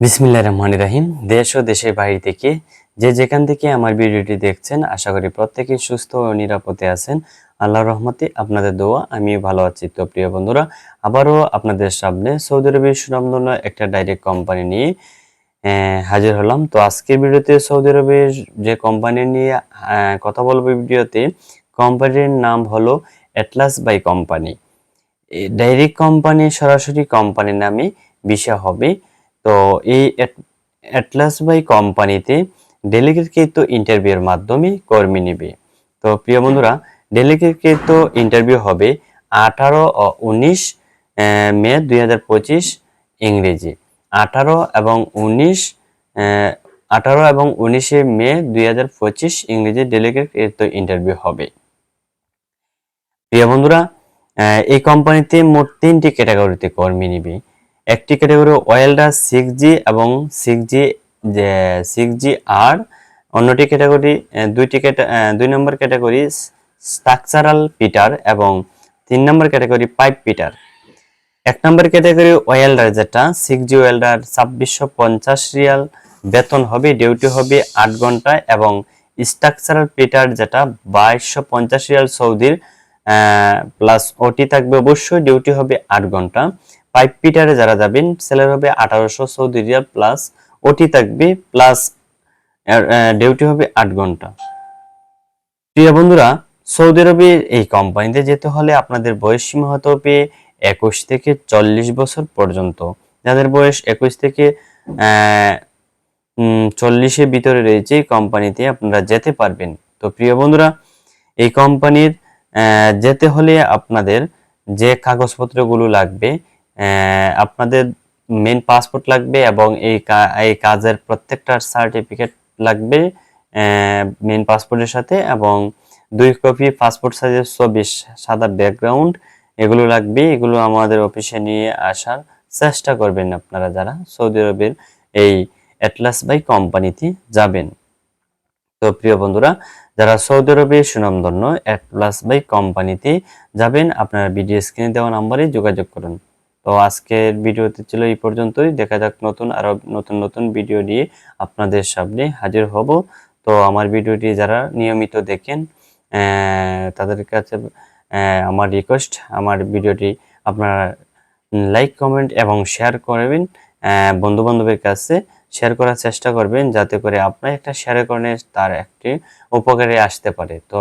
বিসমিল্লা রহমান রাহিম। দেশ ও দেশের বাইরে থেকে যে যেখান থেকে আমার ভিডিওটি দেখছেন, আশা করি প্রত্যেকেই সুস্থ ও নিরাপদে আছেন। আল্লাহর রহমতে আপনাদের দোয়া আমি ভালো আছি। তো প্রিয় বন্ধুরা, আবারও আপনাদের সামনে সৌদি আরবের সুনামধন্য একটা ডাইরেক্ট কোম্পানি নিয়ে হাজির হলাম। তো আজকের ভিডিওতে সৌদি আরবের যে কোম্পানি নিয়ে কথা বলব ভিডিওতে কোম্পানির নাম হলো Atlas by company direct company সরাসরি কোম্পানির নামে বিষয় হবে। তো এই অ্যাটলাস বাই কোম্পানিতে ডেলিগেটকৃত ইন্টারভিউর মাধ্যমে কর্মী নেবে। তো প্রিয় বন্ধুরা ডেলিগেটকৃত ইন্টারভিউ হবে আঠারো ও উনিশ মে দুই হাজার পঁচিশ ইংরেজি। আঠারো এবং উনিশ আঠারো এবং উনিশে মে দুই হাজার পঁচিশ ইংরেজি ডেলিগেটকৃত ইন্টারভিউ হবে। প্রিয় বন্ধুরা এই কোম্পানিতে মোট তিনটি ক্যাটাগরিতে কর্মী নিবে। একটি ক্যাটাগরি ওয়েল্ডার সিক্স জি এবং সিক্স জি সিক্স জি আর অন্যটি ক্যাটাগরি দুইটি দুই নম্বর ক্যাটাগরি স্ট্রাকচারাল পিটার এবং তিন নম্বর ক্যাটাগরি পাইপ পিটার এক নম্বর ক্যাটাগরি ওয়েল্ডার, যেটা সিক্স জি ওয়েল্ডার ছাব্বিশশো পঞ্চাশ রিয়াল। বেতন হবে ডিউটি হবে আট ঘণ্টা এবং স্ট্রাকচারাল পিটার যেটা বাইশশো পঞ্চাশ রিয়াল সৌদির প্লাস ওটি থাকবে অবশ্যই ডিউটি হবে আট ঘণ্টা। পাইপ পিটারে যারা যাবেন স্যালারি হবে আঠারোশো সৌদি রিয়াল প্লাস ওটি থাকবে প্লাস ডিউটি হবে আট ঘণ্টা। প্রিয় বন্ধুরা, সৌদি আরবে এই কোম্পানিতে যেতে হলে আপনাদের বয়স সীমা হতে হবে একুশ থেকে চল্লিশ বছর পর্যন্ত। যাদের বয়স একুশ থেকে চল্লিশের ভিতরে রয়েছে এই কোম্পানিতে আপনারা যেতে পারবেন। তো প্রিয় বন্ধুরা, এই কোম্পানির যেতে হলে আপনাদের যে কাগজপত্রগুলো লাগবে আপনাদের মেন পাসপোর্ট লাগবে এবং এই এই কাজের প্রত্যেকটার সার্টিফিকেট লাগবে মেন পাসপোর্টের সাথে এবং দুই কপি পাসপোর্ট সাইজের ছবি, সাদা ব্যাকগ্রাউন্ড এগুলো লাগবে। এগুলো আমাদের অফিসে নিয়ে আসার চেষ্টা করবেন আপনারা যারা সৌদি আরবের এই অ্যাটলাস বাই কোম্পানিতে যাবেন। তো প্রিয় বন্ধুরা, যারা সৌদি আরবে সুনামধন্য অ্যাটলাস বাই কোম্পানিতে যাবেন, আপনারা ভিডিও স্ক্রিনে দেওয়া নাম্বারে যোগাযোগ করুন। তো আজকের ভিডিওতে ছিল এই পর্যন্তই। দেখা যাক নতুন আরও নতুন নতুন ভিডিও নিয়ে আপনাদের সামনে হাজির হব। তো আমার ভিডিওটি যারা নিয়মিত দেখেন তাদের কাছে আমার রিকোয়েস্ট আমার ভিডিওটি আপনারা লাইক কমেন্ট এবং শেয়ার করবেন বন্ধুবান্ধবের কাছে। শেয়ার করার চেষ্টা করবেন যাতে করে আপনার একটা শেয়ার করলে তার একটি উপকারে আসতে পারে। তো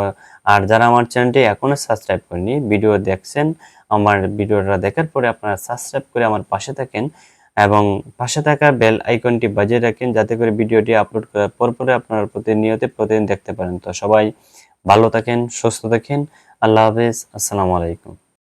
আর যারা আমার চ্যানেলটি এখনও সাবস্ক্রাইব করেনি ভিডিও দেখছেন, আমার ভিডিওটা দেখার পরে আপনারা সাবস্ক্রাইব করে আমার পাশে থাকেন এবং পাশে থাকা বেল আইকনটি বাজিয়ে রাখেন যাতে করে ভিডিওটি আপলোড করার পর পরে আপনারা প্রতিনিয়ত প্রতিদিন দেখতে পারেন। তো সবাই ভালো থাকেন, সুস্থ থাকেন। আল্লাহ হাফেজ। আসসালামু আলাইকুম।